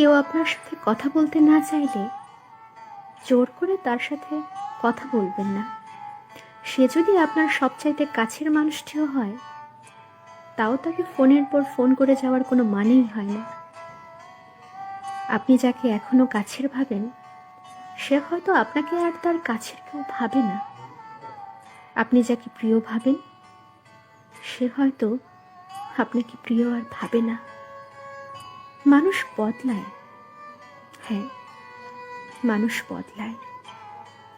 কেউ আপনার সাথে কথা বলতে না চাইলে জোর করে তার সাথে কথা বলবেন না। সে যদি আপনার সবচাইতে কাছের মানুষটিও হয়, তাও তাকে ফোনের পর ফোন করে যাওয়ার কোনো মানেই হয় না। আপনি যাকে এখনও কাছের ভাবেন, সে হয়তো আপনাকে আর তার কাছের কেউ ভাবে না। আপনি যাকে প্রিয় ভাবেন, সে হয়তো আপনাকে প্রিয় আর ভাবে না। মানুষ বদলায়। হ্যাঁ মানুষ বদলায়।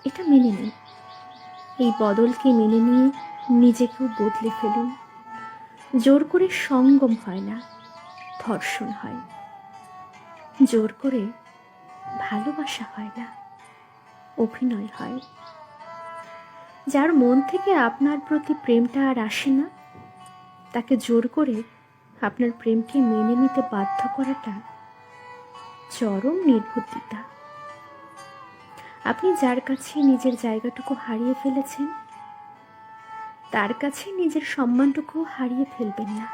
এটা মেনে নিন। এই বদলকে মেনে নিয়ে নিজেকেও বদলে ফেলুন। জোর করে সঙ্গম হয় না, ধর্ষণ হয়। জোর করে ভালোবাসা হয় না, অভিনয় হয়। যার মন থেকে আপনার প্রতি প্রেমটা আর আসে না, তাকে জোর করে আপনার প্রেমকে মেনে নিতে বাধ্য করাটা চরম নির্বুদ্ধিতা। আপনি যার কাছে নিজের জায়গাটুকু হারিয়ে ফেলেছেন, তার কাছে নিজের সম্মানটুকু হারিয়ে ফেলবেন না।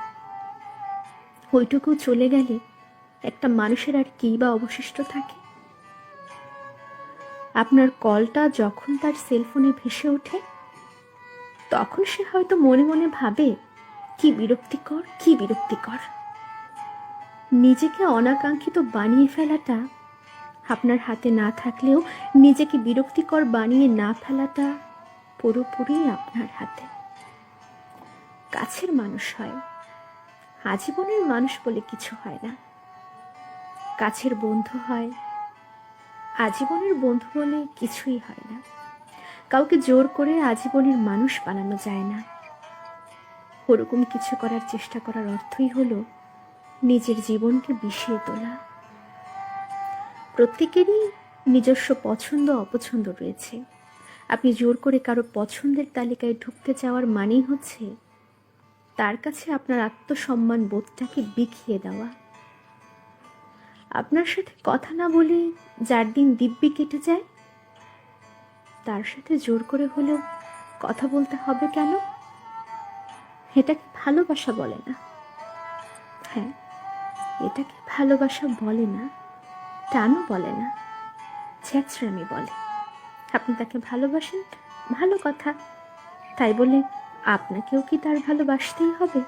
ওইটুকু চলে গেলে একটা মানুষের আর কী বা অবশিষ্ট থাকে? আপনার কলটা যখন তার সেলফোনে ভেসে ওঠে, তখন সে হয়তো মনে মনে ভাবে কি বিরক্তিকর কি বিরক্তিকর। নিজেকে অনাকাঙ্ক্ষিত বানিয়ে ফেলাটা, আপনার হাতে না থাকলেও নিজেকে বিরক্তিকর বানিয়ে না ফেলাটা পুরোপুরি আপনার হাতে। কাছের মানুষ হয়, আজীবনের মানুষ বলে কিছু হয় না। কাছের বন্ধু হয়, আজীবনের বন্ধু বলে কিছুই হয় না। কাউকে জোর করে আজীবনের মানুষ বানানো যায় না। ওরকম কিছু করার চেষ্টা করার অর্থই হলো নিজের জীবনকে বিষিয়ে তোলা। প্রত্যেকেরই নিজস্ব পছন্দ, অপছন্দ রয়েছে। আপনি জোর করে কারও পছন্দের তালিকায় ঢুকতে চাওয়ার মানেই হচ্ছে তার কাছে আপনার আত্মসম্মান বোধটাকে বিখিয়ে দেওয়া। আপনার সাথে কথা না বলে যার দিন দিব্যি কেটে যায়, তার সাথে জোর করে হলেও কথা বলতে হবে কেন? এটাকে ভালোবাসা বলে না। হ্যাঁ এটাকে ভালোবাসা বলে না টানও বলে না ছ্যাঁচড়ামি বলে। আপনি তাকে ভালোবাসেন, ভালো কথা। তাই বলে আপনাকেও কি তার ভালোবাসতেই হবে?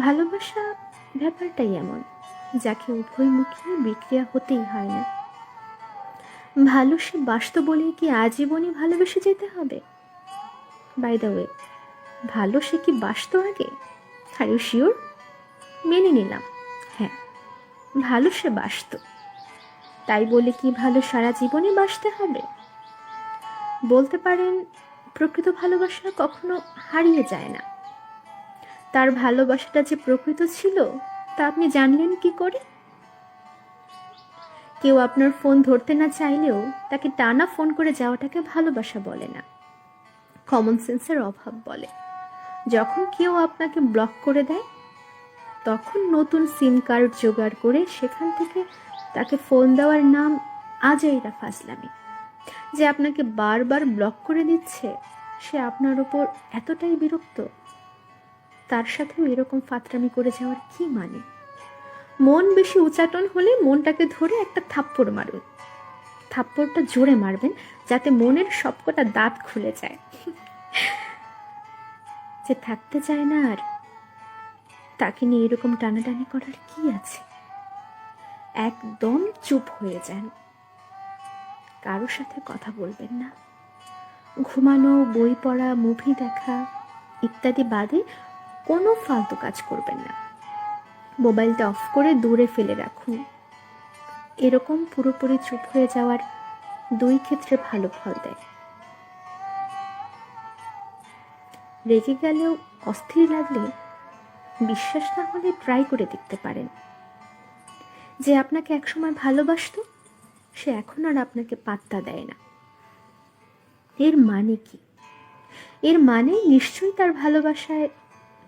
ভালোবাসা ব্যাপারটাই এমন, যাকে উভয়মুখী বিক্রিয়া হতেই হয় না। ভালো সে বাসত বলেই কি আজীবনই ভালোবেসে যেতে হবে? বাই দ্য ওয়ে ভালো সে কি বাসত আগে? আর ইউ শিওর মেনে নিলাম। হ্যাঁ ভালো সে বাসত তাই বলে কি ভালো সারা জীবনে বাসতে হবে? বলতে পারেন, প্রকৃত ভালোবাসা কখনো হারিয়ে যায় না। তার ভালোবাসাটা যে প্রকৃত ছিল, তা আপনি জানলেন কি করে? কেউ আপনার ফোন ধরতে না চাইলেও তাকে টানা ফোন করে যাওয়াটাকে ভালোবাসা বলে না। কমন সেন্সের অভাব বলে। যখন কেউ আপনাকে ব্লক করে দেয়, তখন নতুন সিম কার্ড জোগাড় করে সেখান থেকে তাকে ফোন দেওয়ার নাম আজাইরা ফাজলামি। যে আপনাকে বারবার ব্লক করে দিচ্ছে, সে আপনার ওপর এতটাই বিরক্ত, তার সাথেও এরকম ফাতরামি করে যাওয়ার কি মানে? মন বেশি উচাটন হলে মনটাকে ধরে একটা থাপ্পড় মারুন। থাপ্পড়টা জোরে মারবেন, যাতে মনের সবকটা দাঁত খুলে যায়। যে থাকতে চায় না আর। তাকে নিয়ে এরকম টানাটানি করার কি আছে? একদম চুপ হয়ে যান। কারোর সাথে কথা বলবেন না। ঘুমানো, বই পড়া মুভি দেখা, ইত্যাদি বাদে কোনো ফালতু কাজ করবেন না। মোবাইলটা অফ করে দূরে ফেলে রাখুন। এরকম পুরোপুরি চুপ হয়ে যাওয়ার দুই ক্ষেত্রে ভালো ফল দেয়। রেগে গেলেও অস্থির লাগলে বিশ্বাস না হলে ট্রাই করে দেখতে পারেন। যে আপনাকে একসময় ভালোবাসতো, সে এখন আর আপনাকে পাত্তা দেয় না। এর মানে কি? এর মানে নিশ্চয়ই তার ভালোবাসায়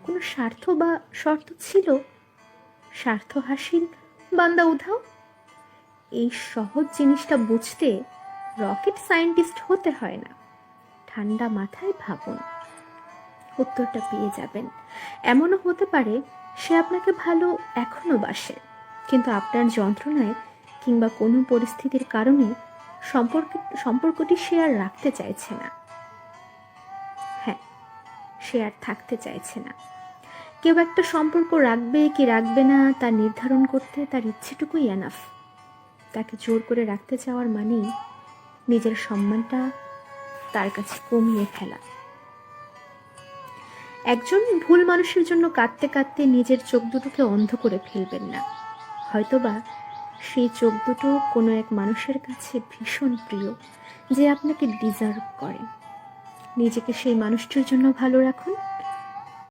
কোনো স্বার্থ বা শর্ত ছিল? স্বার্থ হাসিল, বান্দা উধাও? এই সহজ জিনিসটা বুঝতে রকেট সায়েন্টিস্ট হতে হয় না। ঠান্ডা মাথায় ভাবুন। উত্তরটা পেয়ে যাবেন। এমনও হতে পারে সে আপনাকে ভালো এখনও বাসে, কিন্তু আপনার যন্ত্রণায় কিংবা কোনো পরিস্থিতির কারণে সম্পর্ক, সম্পর্কটি সে আর রাখতে চাইছে না। হ্যাঁ সে আর থাকতে চাইছে না। কেউ একটা সম্পর্ক রাখবে কি রাখবে না তা নির্ধারণ করতে তার ইচ্ছেটুকুই এনাফ তাকে জোর করে রাখতে চাওয়ার মানেই নিজের সম্মানটা তার কাছে কমিয়ে ফেলা। একজন ভুল মানুষের জন্য কাঁদতে কাঁদতে নিজের চোখ দুটোকে অন্ধ করে ফেলবেন না। হয়তোবা সেই চোখ দুটো কোনো এক মানুষের কাছে ভীষণ প্রিয়, যে আপনাকে ডিজার্ভ করে। নিজেকে সেই মানুষটির জন্য ভালো রাখুন।